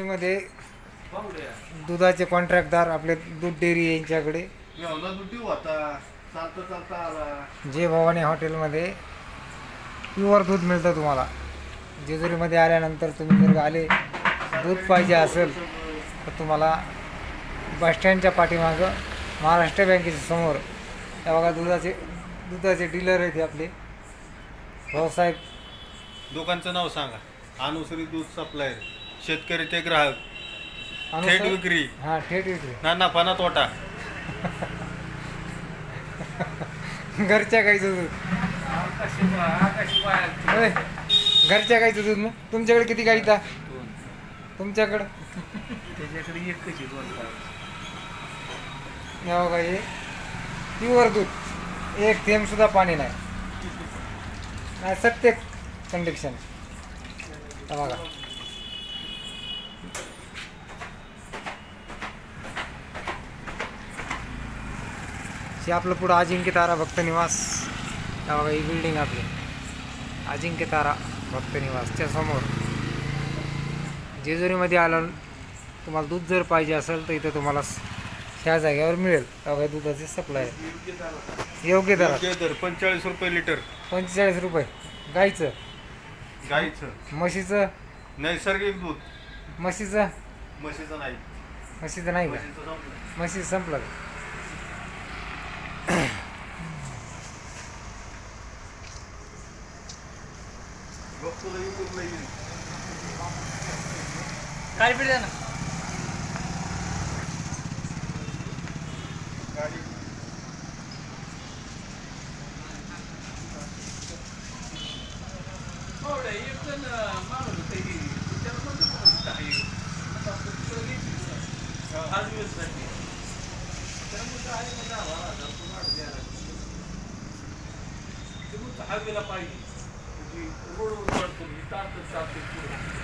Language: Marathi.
कंपनीमध्ये दुधाचे कॉन्ट्रॅक्टदार आपले दूध डेअरी यांच्याकडे. जे भवानी हॉटेलमध्ये प्युअर दूध मिळतं तुम्हाला. जेजुरीमध्ये आल्यानंतर तुम्ही जर आले दूध पाहिजे असेल तर तुम्हाला बसस्टँडच्या पाठीमागं महाराष्ट्र बँकेच्या समोर त्या बघा दुधाचे दुधाचे डीलर आहेत आपले. भाऊसाहेब दुकानचं नाव सांगा. अनुसरी दूध सप्लायर शेतकरी ते ग्राहक. थेट? विक्री. हां थेट विक्री. नाना पाना तोटा. घरच्या गाईचं दूध. होय. घरच्या गाईचं दूध ना तुमच्याकडे किती गाई का तुमच्याकडं? त्याच्याकडे दोन. हे बघा हे. प्युअर दूध. एक थेंब सुद्धा पाणी नाही. नाही सत्य कंडिक्शन बघा. हे आपलं पुढं अजिंक्य तारा भक्त निवास. हे बघा ही बिल्डिंग आपली. अजिंक्य तारा भक्त निवासच्या समोर जेजुरीमध्ये आलं तुम्हाला दूध जर पाहिजे असेल तर इथं तुम्हाला ह्या जागेवर मिळेल. बघा दुधाचे सप्लाय योग्य दर पंचेचाळीस रुपये लिटर पंचेचाळीस रुपये. गाईचं. गाईचं. म्हशीचं. नैसर्गिक दूध. म्हशीचं. म्हशीचं नाही. म्हशीचं नाही का? म्हशीचं संपलं. ते म्हणतं हवेला पाहिजे. и ролът върху гитарата са текура.